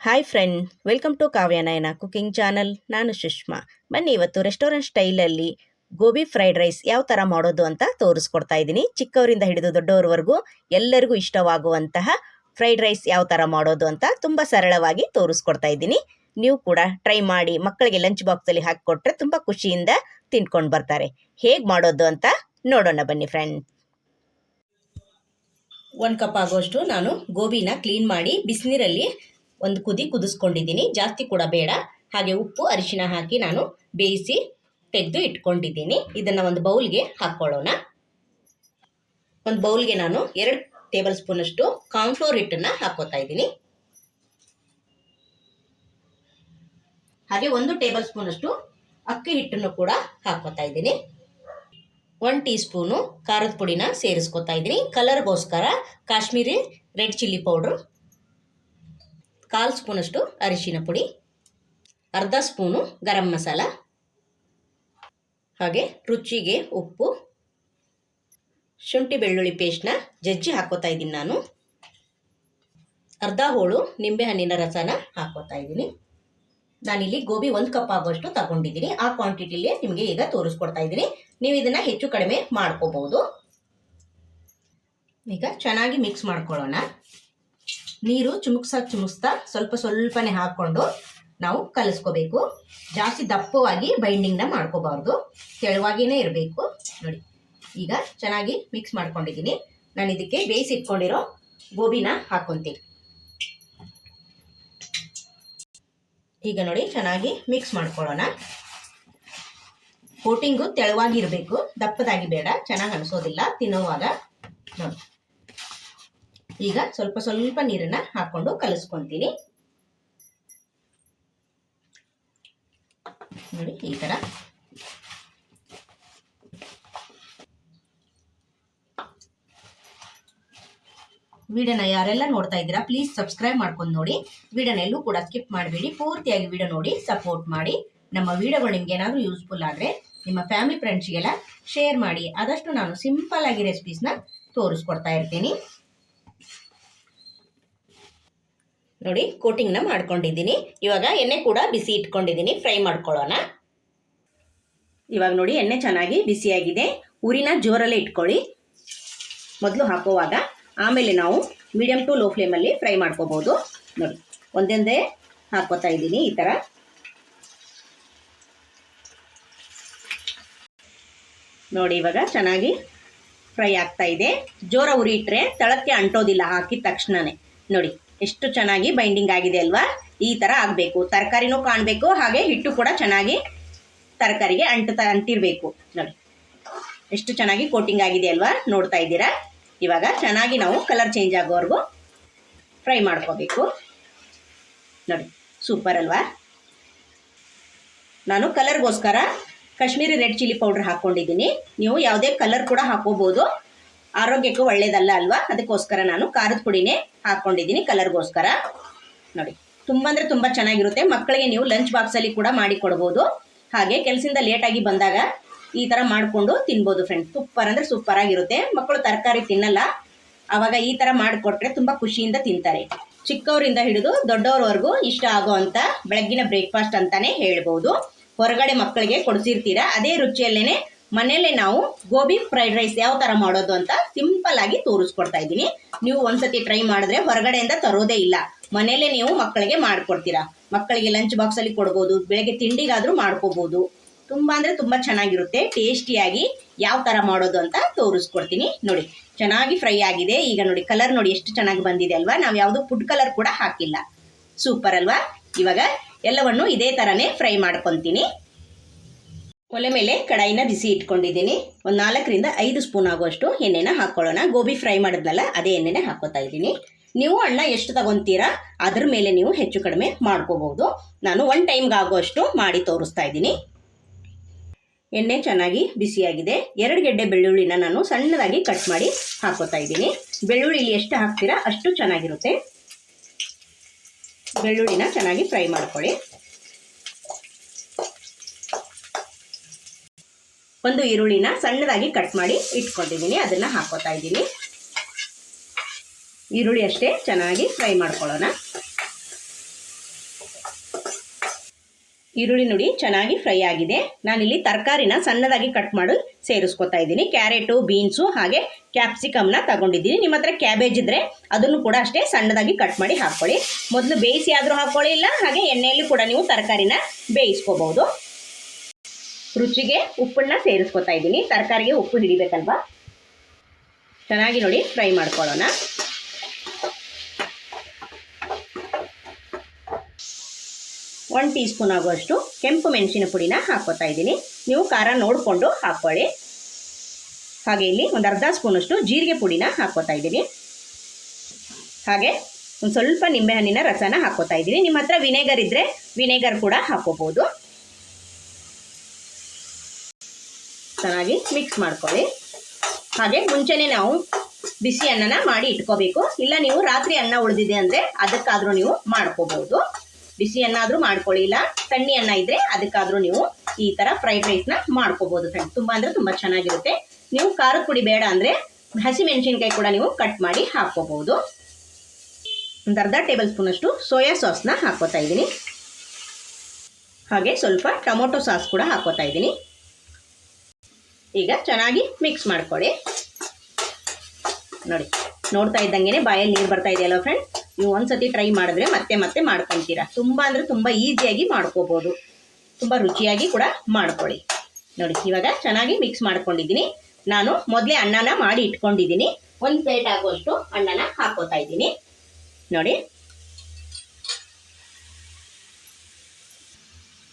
Hi friend welcome to Kavyanayana cooking channel ನಾನು ಸುಷ್ಮಾ. ಬನ್ನಿ ಇವತ್ತು ರೆಸ್ಟೋರೆಂಟ್ ಸ್ಟೈಲಲ್ಲಿ ಗೋಬಿ ಫ್ರೈಡ್ ರೈಸ್ ಯಾವ ಥರ ಮಾಡೋದು ಅಂತ ತೋರಿಸ್ಕೊಡ್ತಾ ಇದ್ದೀನಿ. ಚಿಕ್ಕವರಿಂದ ಹಿಡಿದು ದೊಡ್ಡವರವರೆಗೂ ಎಲ್ಲರಿಗೂ ಇಷ್ಟವಾಗುವಂತಹ ಫ್ರೈಡ್ ರೈಸ್ ಯಾವ ಥರ ಮಾಡೋದು ಅಂತ ತುಂಬ ಸರಳವಾಗಿ ತೋರಿಸ್ಕೊಡ್ತಾ ಇದ್ದೀನಿ. ನೀವು ಕೂಡ ಟ್ರೈ ಮಾಡಿ ಮಕ್ಕಳಿಗೆ ಲಂಚ್ ಬಾಕ್ಸಲ್ಲಿ ಹಾಕಿಕೊಟ್ರೆ ತುಂಬ ಖುಷಿಯಿಂದ ತಿನ್ಕೊಂಡು ಬರ್ತಾರೆ. ಹೇಗೆ ಮಾಡೋದು ಅಂತ ನೋಡೋಣ ಬನ್ನಿ ಫ್ರೆಂಡ್ ಒಂದು ಕಪ್ ಆಗೋಷ್ಟು ನಾನು ಗೋಬಿನ ಕ್ಲೀನ್ ಮಾಡಿ ಬಿಸಿನೀರಲ್ಲಿ ಒಂದು ಕುದಿ ಕುದಿಸ್ಕೊಂಡಿದ್ದೀನಿ. ಜಾಸ್ತಿ ಕೂಡ ಬೇಡ. ಹಾಗೆ ಉಪ್ಪು ಅರಿಶಿನ ಹಾಕಿ ನಾನು ಬೇಯಿಸಿ ತೆಗೆದು ಇಟ್ಕೊಂಡಿದ್ದೀನಿ. ಇದನ್ನು ಒಂದು ಬೌಲ್ಗೆ ಹಾಕ್ಕೊಳ್ಳೋಣ ಒಂದು ಬೌಲ್ಗೆ ನಾನು ಎರಡು ಟೇಬಲ್ ಸ್ಪೂನಷ್ಟು ಕಾರ್ನ್ಫ್ಲೋರ್ ಹಿಟ್ಟನ್ನು ಹಾಕೋತಾ ಇದ್ದೀನಿ. ಹಾಗೆ ಒಂದು ಟೇಬಲ್ ಸ್ಪೂನಷ್ಟು ಅಕ್ಕಿ ಹಿಟ್ಟನ್ನು ಕೂಡ ಹಾಕೋತಾ ಇದ್ದೀನಿ. ಒನ್ ಟೀ ಸ್ಪೂನು ಖಾರದ ಪುಡಿನ ಸೇರಿಸ್ಕೊತಾ ಇದ್ದೀನಿ. ಕಲರ್ಗೋಸ್ಕರ ಕಾಶ್ಮೀರಿ ರೆಡ್ ಚಿಲ್ಲಿ ಪೌಡ್ರು ಕಾಲು ಸ್ಪೂನಷ್ಟು ಅರಿಶಿನ ಪುಡಿ, ಅರ್ಧ ಸ್ಪೂನು ಗರಂ ಮಸಾಲ, ಹಾಗೆ ರುಚಿಗೆ ಉಪ್ಪು, ಶುಂಠಿ ಬೆಳ್ಳುಳ್ಳಿ ಪೇಸ್ಟ್ನ ಜಜ್ಜಿ ಹಾಕೋತಾ ಇದ್ದೀನಿ ನಾನು. ಅರ್ಧ ಹೋಳು ನಿಂಬೆಹಣ್ಣಿನ ರಸನ ಹಾಕೋತಾ ಇದ್ದೀನಿ. ನಾನಿಲ್ಲಿ ಗೋಬಿ ಒಂದು ಕಪ್ ಆಗುವಷ್ಟು ತಗೊಂಡಿದ್ದೀನಿ. ಆ ಕ್ವಾಂಟಿಟಿಲಿ ನಿಮಗೆ ಈಗ ತೋರಿಸ್ಕೊಡ್ತಾ ಇದ್ದೀನಿ. ನೀವು ಇದನ್ನು ಹೆಚ್ಚು ಕಡಿಮೆ ಮಾಡ್ಕೋಬಹುದು ಈಗ ಚೆನ್ನಾಗಿ ಮಿಕ್ಸ್ ಮಾಡ್ಕೊಳ್ಳೋಣ. ನೀರು ಚುಮುಕ್ಸಾಗಿ ಚುಮುಕ್ಸ್ತಾ ಸ್ವಲ್ಪ ಸ್ವಲ್ಪನೇ ಹಾಕ್ಕೊಂಡು ನಾವು ಕಲಿಸ್ಕೋಬೇಕು. ಜಾಸ್ತಿ ದಪ್ಪವಾಗಿ ಬೈಂಡಿಂಗ್ನ ಮಾಡ್ಕೋಬಾರ್ದು. ತೆಳುವಾಗಿನೇ ಇರಬೇಕು. ನೋಡಿ, ಈಗ ಚೆನ್ನಾಗಿ ಮಿಕ್ಸ್ ಮಾಡ್ಕೊಂಡಿದ್ದೀನಿ. ನಾನು ಇದಕ್ಕೆ ಬೇಯಿಸಿ ಇಟ್ಕೊಂಡಿರೋ ಗೋಬಿನ ಹಾಕ್ಕೊತೀನಿ ಈಗ ನೋಡಿ, ಚೆನ್ನಾಗಿ ಮಿಕ್ಸ್ ಮಾಡ್ಕೊಳ್ಳೋಣ. ಕೋಟಿಂಗು ತೆಳುವಾಗಿರಬೇಕು. ದಪ್ಪದಾಗಿ ಬೇಡ ಚೆನ್ನಾಗಿ ಅನಿಸೋದಿಲ್ಲ. ತಿನ್ನೋವಾಗ ನೋಡಿ. ಈಗ ಸ್ವಲ್ಪ ಸ್ವಲ್ಪ ನೀರನ್ನ ಹಾಕೊಂಡು ಕಲಿಸ್ಕೊತೀನಿ. ನೋಡಿ, ಈ ಥರ ವಿಡಿಯೋನ ಯಾರೆಲ್ಲ ನೋಡ್ತಾ ಇದ್ದೀರಾ ಪ್ಲೀಸ್ ಸಬ್ಸ್ಕ್ರೈಬ್ ಮಾಡ್ಕೊಂಡು ನೋಡಿ. ವಿಡಿಯೋನ ಎಲ್ಲೂ ಕೂಡ ಸ್ಕಿಪ್ ಮಾಡಬೇಡಿ. ಪೂರ್ತಿಯಾಗಿ ವಿಡಿಯೋ ನೋಡಿ ಸಪೋರ್ಟ್ ಮಾಡಿ. ನಮ್ಮ ವಿಡಿಯೋಗಳು ನಿಮ್ಗೆ ಏನಾದರೂ ಯೂಸ್ಫುಲ್ ಆದರೆ ನಿಮ್ಮ ಫ್ಯಾಮಿಲಿ ಫ್ರೆಂಡ್ಸ್ಗೆಲ್ಲ ಶೇರ್ ಮಾಡಿ. ಆದಷ್ಟು ನಾನು ಸಿಂಪಲ್ ಆಗಿ ರೆಸಿಪೀಸ್ನ ತೋರಿಸ್ಕೊಡ್ತಾ ಇರ್ತೀನಿ. ನೋಡಿ ಕೋಟಿಂಗ್ನ ಮಾಡ್ಕೊಂಡಿದ್ದೀನಿ. ಇವಾಗ ಎಣ್ಣೆ ಕೂಡ ಬಿಸಿ ಇಟ್ಕೊಂಡಿದ್ದೀನಿ. ಫ್ರೈ ಮಾಡ್ಕೊಳ್ಳೋಣ. ಇವಾಗ ನೋಡಿ ಎಣ್ಣೆ ಚೆನ್ನಾಗಿ ಬಿಸಿಯಾಗಿದೆ. ಉರಿನ ಜೋರಲ್ಲೇ ಇಟ್ಕೊಳ್ಳಿ. ಮೊದಲು ಹಾಕುವಾಗ ಆಮೇಲೆ ನಾವು ಮೀಡಿಯಮ್ ಟು ಲೋ ಫ್ಲೇಮಲ್ಲಿ ಫ್ರೈ ಮಾಡ್ಕೋಬೋದು. ನೋಡಿ, ಒಂದೊಂದೇ ಹಾಕೋತಾ ಇದ್ದೀನಿ ಈ ಥರ ನೋಡಿ, ಇವಾಗ ಚೆನ್ನಾಗಿ ಫ್ರೈ ಆಗ್ತಾ ಇದೆ. ಜೋರ ಉರಿ ಇಟ್ಟರೆ ತಳಕ್ಕೆ ಅಂಟೋದಿಲ್ಲ, ಹಾಕಿದ ತಕ್ಷಣನೇ. ನೋಡಿ ಎಷ್ಟು ಚೆನ್ನಾಗಿ ಬೈಂಡಿಂಗ್ ಆಗಿದೆ ಅಲ್ವಾ? ಈ ಥರ ಆಗಬೇಕು. ತರಕಾರಿನೂ ಕಾಣಬೇಕು, ಹಾಗೆ ಹಿಟ್ಟು ಕೂಡ ಚೆನ್ನಾಗಿ ತರಕಾರಿಗೆ ಅಂಟ ಅಂಟಿರಬೇಕು. ನೋಡಿ. ಎಷ್ಟು ಚೆನ್ನಾಗಿ ಕೋಟಿಂಗ್ ಆಗಿದೆ ಅಲ್ವಾ? ನೋಡ್ತಾ ಇದ್ದೀರಾ? ಇವಾಗ ಚೆನ್ನಾಗಿ ನಾವು ಕಲರ್ ಚೇಂಜ್ ಆಗೋವರೆಗೂ ಫ್ರೈ ಮಾಡ್ಕೋಬೇಕು. ನೋಡಿ ಸೂಪರ್ ಅಲ್ವಾ? ನಾನು ಕಲರ್ಗೋಸ್ಕರ ಕಾಶ್ಮೀರಿ ರೆಡ್ ಚಿಲ್ಲಿ ಪೌಡ್ರ್ ಹಾಕ್ಕೊಂಡಿದ್ದೀನಿ ನೀವು ಯಾವುದೇ ಕಲರ್ ಕೂಡ ಹಾಕೋಬೋದು. ಆರೋಗ್ಯಕ್ಕೂ ಒಳ್ಳೇದಲ್ಲ ಅಲ್ವಾ? ಅದಕ್ಕೋಸ್ಕರ ನಾನು ಖಾರದ ಪುಡಿನೇ ಹಾಕ್ಕೊಂಡಿದ್ದೀನಿ ಕಲರ್ಗೋಸ್ಕರ. ನೋಡಿ, ತುಂಬ ಅಂದರೆ ತುಂಬ ಚೆನ್ನಾಗಿರುತ್ತೆ. ಮಕ್ಕಳಿಗೆ ನೀವು ಲಂಚ್ ಬಾಕ್ಸಲ್ಲಿ ಕೂಡ ಮಾಡಿ ಕೊಡ್ಬೋದು. ಹಾಗೆ ಕೆಲಸದಿಂದ ಲೇಟಾಗಿ ಬಂದಾಗ ಈ ಥರ ಮಾಡಿಕೊಂಡು ತಿನ್ಬೋದು ಫ್ರೆಂಡ್ಸ್ ಸೂಪರ್ ಅಂದರೆ ಸೂಪರ್ ಆಗಿರುತ್ತೆ. ಮಕ್ಕಳು ತರಕಾರಿ ತಿನ್ನಲ್ಲ. ಆವಾಗ ಈ ಥರ ಮಾಡಿಕೊಟ್ರೆ ತುಂಬ ಖುಷಿಯಿಂದ ತಿಂತಾರೆ. ಚಿಕ್ಕವರಿಂದ ಹಿಡಿದು ದೊಡ್ಡವ್ರವರೆಗೂ ಇಷ್ಟ ಆಗೋವಂಥ ಬೆಳಗ್ಗಿನ ಬ್ರೇಕ್ಫಾಸ್ಟ್ ಅಂತಾನೆ ಹೇಳ್ಬೋದು. ಹೊರಗಡೆ ಮಕ್ಕಳಿಗೆ ಕೊಡಿಸಿರ್ತೀರಾ? ಅದೇ ರುಚಿಯಲ್ಲೇನೆ ಮನೆಯಲ್ಲೇ ನಾವು ಗೋಬಿ ಫ್ರೈಡ್ ರೈಸ್ ಯಾವ ಥರ ಮಾಡೋದು ಅಂತ ಸಿಂಪಲ್ ಆಗಿ ತೋರಿಸ್ಕೊಡ್ತಾ ಇದ್ದೀನಿ. ನೀವು ಒಂದ್ಸತಿ ಟ್ರೈ ಮಾಡಿದ್ರೆ ಹೊರಗಡೆಯಿಂದ ತರೋದೇ ಇಲ್ಲ. ಮನೆಯಲ್ಲೇ ನೀವು ಮಕ್ಕಳಿಗೆ ಮಾಡ್ಕೊಡ್ತೀರಾ. ಮಕ್ಕಳಿಗೆ ಲಂಚ್ ಬಾಕ್ಸಲ್ಲಿ ಕೊಡ್ಬೋದು, ಬೆಳಗ್ಗೆ ತಿಂಡಿಗಾದರೂ ಮಾಡ್ಕೋಬೋದು. ತುಂಬ ಅಂದರೆ ತುಂಬ ಚೆನ್ನಾಗಿರುತ್ತೆ ಟೇಸ್ಟಿಯಾಗಿ ಯಾವ ಥರ ಮಾಡೋದು ಅಂತ ತೋರಿಸ್ಕೊಡ್ತೀನಿ ನೋಡಿ. ಚೆನ್ನಾಗಿ ಫ್ರೈ ಆಗಿದೆ. ಈಗ ನೋಡಿ ಕಲರ್ ನೋಡಿ ಎಷ್ಟು ಚೆನ್ನಾಗಿ ಬಂದಿದೆ ಅಲ್ವಾ? ನಾವು ಯಾವುದು ಫುಡ್ ಕಲರ್ ಕೂಡ ಹಾಕಿಲ್ಲ. ಸೂಪರ್ ಅಲ್ವಾ? ಇವಾಗ ಎಲ್ಲವನ್ನು ಇದೇ ಥರನೇ ಫ್ರೈ ಮಾಡ್ಕೊತೀನಿ. ಒಲೆ ಮೇಲೆ ಕಡಾಯಿನ ಬಿಸಿ ಇಟ್ಕೊಂಡಿದ್ದೀನಿ. ಒಂದು ನಾಲ್ಕರಿಂದ ಐದು ಸ್ಪೂನ್ ಆಗುವಷ್ಟು ಎಣ್ಣೆನ ಹಾಕ್ಕೊಳ್ಳೋಣ ಗೋಬಿ ಫ್ರೈ ಮಾಡಿದ್ನಲ್ಲ, ಅದೇ ಎಣ್ಣೆನೇ ಹಾಕೋತಾ ಇದ್ದೀನಿ. ನೀವು ಅಣ್ಣ ಎಷ್ಟು ತಗೊತೀರಾ, ಅದ್ರ ಮೇಲೆ ನೀವು ಹೆಚ್ಚು ಕಡಿಮೆ ಮಾಡ್ಕೋಬಹುದು. ನಾನು ಒನ್ ಟೈಮ್ಗೆ ಆಗುವಷ್ಟು ಮಾಡಿ ತೋರಿಸ್ತಾ ಇದ್ದೀನಿ. ಎಣ್ಣೆ ಚೆನ್ನಾಗಿ ಬಿಸಿಯಾಗಿದೆ. ಎರಡು ಗೆಡ್ಡೆ ಬೆಳ್ಳುಳ್ಳಿನ ನಾನು ಸಣ್ಣದಾಗಿ ಕಟ್ ಮಾಡಿ ಹಾಕೋತಾ ಇದ್ದೀನಿ. ಬೆಳ್ಳುಳ್ಳಿ ಎಷ್ಟು ಹಾಕ್ತೀರಾ, ಅಷ್ಟು ಚೆನ್ನಾಗಿರುತ್ತೆ. ಬೆಳ್ಳುಳ್ಳಿನ ಚೆನ್ನಾಗಿ ಫ್ರೈ ಮಾಡ್ಕೊಳ್ಳಿ. ಒಂದು ಈರುಳ್ಳಿನ ಸಣ್ಣದಾಗಿ ಕಟ್ ಮಾಡಿ ಇಟ್ಕೊಂಡಿದ್ದೀನಿ, ಅದನ್ನು ಹಾಕೋತಾ ಇದ್ದೀನಿ. ಈರುಳ್ಳಿ ಅಷ್ಟೇ ಚೆನ್ನಾಗಿ ಫ್ರೈ ಮಾಡ್ಕೊಳ್ಳೋಣ. ಈರುಳ್ಳಿ ನೋಡಿ ಚೆನ್ನಾಗಿ ಫ್ರೈ ಆಗಿದೆ. ನಾನಿಲ್ಲಿ ತರಕಾರಿನ ಸಣ್ಣದಾಗಿ ಕಟ್ ಮಾಡಿ ಸೇರಿಸ್ಕೊತಾ ಇದ್ದೀನಿ. ಕ್ಯಾರೆಟು, ಬೀನ್ಸು ಹಾಗೆ ಕ್ಯಾಪ್ಸಿಕಮ್ನ ತಗೊಂಡಿದ್ದೀನಿ. ನಿಮ್ಮ ಹತ್ರ ಕ್ಯಾಬೇಜ್ ಇದ್ರೆ ಅದನ್ನು ಕೂಡ ಅಷ್ಟೇ ಸಣ್ಣದಾಗಿ ಕಟ್ ಮಾಡಿ ಹಾಕ್ಕೊಳ್ಳಿ. ಮೊದಲು ಬೇಯಿಸಿ ಆದರೂ ಹಾಕ್ಕೊಳ್ಳಿ, ಇಲ್ಲ ಹಾಗೆ ಎಣ್ಣೆಯಲ್ಲಿ ಕೂಡ ನೀವು ತರಕಾರಿನ ಬೇಯಿಸ್ಕೋಬಹುದು. ರುಚಿಗೆ ಉಪ್ಪನ್ನ ಸೇರಿಸ್ಕೊತಾ ಇದ್ದೀನಿ. ತರಕಾರಿಗೆ ಉಪ್ಪು ಹಿಡಿಬೇಕಲ್ವಾ? ಚೆನ್ನಾಗಿ ನೋಡಿ ಫ್ರೈ ಮಾಡ್ಕೊಳ್ಳೋಣ. ಒನ್ ಟೀ ಸ್ಪೂನ್ ಆಗುವಷ್ಟು ಕೆಂಪು ಮೆಣಸಿನ ಪುಡಿನ ಹಾಕೋತಾ ಇದ್ದೀನಿ. ನೀವು ಖಾರ ನೋಡಿಕೊಂಡು ಹಾಕ್ಕೊಳ್ಳಿ. ಹಾಗೆ ಇಲ್ಲಿ ಒಂದು ಅರ್ಧ ಸ್ಪೂನಷ್ಟು ಜೀರಿಗೆ ಪುಡಿನ ಹಾಕೋತಾ ಇದ್ದೀನಿ. ಹಾಗೆ ಒಂದು ಸ್ವಲ್ಪ ನಿಂಬೆಹಣ್ಣಿನ ರಸನ ಹಾಕೋತಾ ಇದ್ದೀನಿ. ನಿಮ್ಮ ಹತ್ರ ವಿನೆಗರ್ ಇದ್ದರೆ ವಿನೆಗರ್ ಕೂಡ ಹಾಕೋಬೋದು ಚೆನ್ನಾಗಿ ಮಿಕ್ಸ್ ಮಾಡ್ಕೊಳ್ಳಿ. ಹಾಗೆ ಮುಂಚೆನೇ ನಾವು ಬಿಸಿ ಅನ್ನನ ಮಾಡಿ ಇಟ್ಕೋಬೇಕು. ಇಲ್ಲ ನೀವು ರಾತ್ರಿ ಅನ್ನ ಉಳಿದಿದೆ ಅಂದರೆ ಅದಕ್ಕಾದರೂ ನೀವು ಮಾಡ್ಕೋಬಹುದು. ಬಿಸಿ ಅನ್ನ ಆದರೂ ಮಾಡ್ಕೊಳ್ಳಿ, ಇಲ್ಲ ತಣ್ಣಿ ಅನ್ನ ಇದ್ರೆ ಅದಕ್ಕಾದರೂ ನೀವು ಈ ಥರ ಫ್ರೈಡ್ ರೈಸ್ನ ಮಾಡ್ಕೋಬಹುದು ಫ್ರೆಂಡ್ ತುಂಬ ಅಂದರೆ ತುಂಬ ಚೆನ್ನಾಗಿರುತ್ತೆ. ನೀವು ಖಾರದ ಪುಡಿ ಬೇಡ ಅಂದರೆ ಹಸಿ ಮೆಣಸಿನ್ಕಾಯಿ ಕೂಡ ನೀವು ಕಟ್ ಮಾಡಿ ಹಾಕ್ಕೋಬಹುದು. ಒಂದು ಅರ್ಧ ಟೇಬಲ್ ಸ್ಪೂನಷ್ಟು ಸೋಯಾ ಸಾಸ್ನ ಹಾಕೋತಾ ಇದ್ದೀನಿ. ಹಾಗೆ ಸ್ವಲ್ಪ ಟೊಮೊಟೊ ಸಾಸ್ ಕೂಡ ಹಾಕೋತಾ ಇದ್ದೀನಿ. ಈಗ ಚೆನ್ನಾಗಿ ಮಿಕ್ಸ್ ಮಾಡ್ಕೊಳ್ಳಿ. ನೋಡಿ, ನೋಡ್ತಾ ಇದ್ದಂಗೆ ಬಾಯಲ್ಲಿ ನೀರು ಬರ್ತಾ ಇದೆಯಲ್ಲ ಫ್ರೆಂಡ್ ನೀವು ಒಂದ್ಸತಿ ಟ್ರೈ ಮಾಡಿದ್ರೆ ಮತ್ತೆ ಮತ್ತೆ ಮಾಡ್ಕೊತೀರಾ. ತುಂಬ ಅಂದರೆ ತುಂಬ ಈಸಿಯಾಗಿ ಮಾಡ್ಕೋಬೋದು. ತುಂಬ ರುಚಿಯಾಗಿ ಕೂಡ ಮಾಡ್ಕೊಳ್ಳಿ. ನೋಡಿ, ಇವಾಗ ಚೆನ್ನಾಗಿ ಮಿಕ್ಸ್ ಮಾಡ್ಕೊಂಡಿದ್ದೀನಿ. ನಾನು ಮೊದಲೇ ಅನ್ನನ ಮಾಡಿ ಇಟ್ಕೊಂಡಿದ್ದೀನಿ. ಒಂದು ಪ್ಲೇಟ್ ಆಗುವಷ್ಟು ಅನ್ನನ ಹಾಕೋತಾ ಇದ್ದೀನಿ. ನೋಡಿ.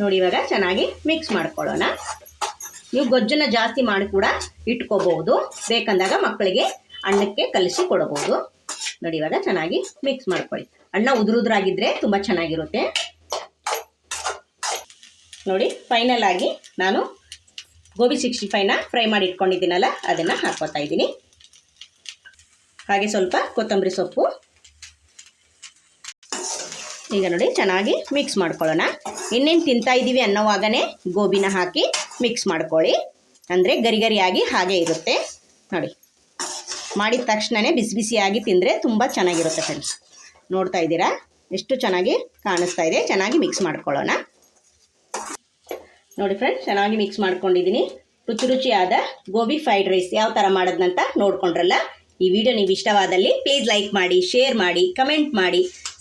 ನೋಡಿ, ಇವಾಗ ಚೆನ್ನಾಗಿ ಮಿಕ್ಸ್ ಮಾಡ್ಕೊಳ್ಳೋಣ. ನೀವು ಗೊಜ್ಜನ್ನ ಜಾಸ್ತಿ ಮಾಡಿ ಕೂಡ ಇಟ್ಕೋಬಹುದು. ಬೇಕಂದಾಗ ಮಕ್ಕಳಿಗೆ ಅನ್ನಕ್ಕೆ ಕಲಿಸಿ ಕೊಡಬಹುದು. ನೋಡಿ ಇವಾಗ ಚೆನ್ನಾಗಿ ಮಿಕ್ಸ್ ಮಾಡ್ಕೊಳ್ಳಿ. ಅಣ್ಣ ಉದುರುದ್ರಾಗಿದ್ರೆ ತುಂಬ ಚೆನ್ನಾಗಿರುತ್ತೆ. ನೋಡಿ ಫೈನಲ್ ಆಗಿ ನಾನು ಗೋಬಿ ಸಿಕ್ಸ್ಟಿ ಫೈವ್ನ ಫ್ರೈ ಮಾಡಿ ಇಟ್ಕೊಂಡಿದ್ದೀನಲ್ಲ, ಅದನ್ನು ಹಾಕೋತಾ ಇದ್ದೀನಿ. ಹಾಗೆ ಸ್ವಲ್ಪ ಕೊತ್ತಂಬರಿ ಸೊಪ್ಪು. ಈಗ ನೋಡಿ, ಚೆನ್ನಾಗಿ ಮಿಕ್ಸ್ ಮಾಡ್ಕೊಳ್ಳೋಣ. ಇನ್ನೇನು ತಿಂತಾ ಇದ್ದೀವಿ ಅನ್ನೋವಾಗನೇ ಗೋಬಿನ ಹಾಕಿ ಮಿಕ್ಸ್ ಮಾಡ್ಕೊಳ್ಳಿ. ಅಂದರೆ ಗರಿ ಗರಿಯಾಗಿ ಹಾಗೆ ಇರುತ್ತೆ. ನೋಡಿ. ಮಾಡಿದ ತಕ್ಷಣವೇ ಬಿಸಿ ಬಿಸಿಯಾಗಿ ತಿಂದರೆ ತುಂಬ ಚೆನ್ನಾಗಿರುತ್ತೆ ಫ್ರೆಂಡ್ಸ್ ನೋಡ್ತಾ ಇದ್ದೀರಾ? ಎಷ್ಟು ಚೆನ್ನಾಗಿ ಕಾಣಿಸ್ತಾ ಇದೆ. ಚೆನ್ನಾಗಿ ಮಿಕ್ಸ್ ಮಾಡ್ಕೊಳ್ಳೋಣ. ನೋಡಿ ಫ್ರೆಂಡ್ಸ್ ಚೆನ್ನಾಗಿ ಮಿಕ್ಸ್ ಮಾಡ್ಕೊಂಡಿದ್ದೀನಿ. ರುಚಿ ರುಚಿಯಾದ ಗೋಬಿ ಫ್ರೈಡ್ ರೈಸ್ ಯಾವ ಥರ ಮಾಡೋದಂತ ನೋಡ್ಕೊಂಡ್ರಲ್ಲ? ಈ ವಿಡಿಯೋ ನೀವು ಇಷ್ಟವಾದಲ್ಲಿ ಪ್ಲೀಸ್ ಲೈಕ್ ಮಾಡಿ ಶೇರ್ ಮಾಡಿ ಕಮೆಂಟ್ ಮಾಡಿ.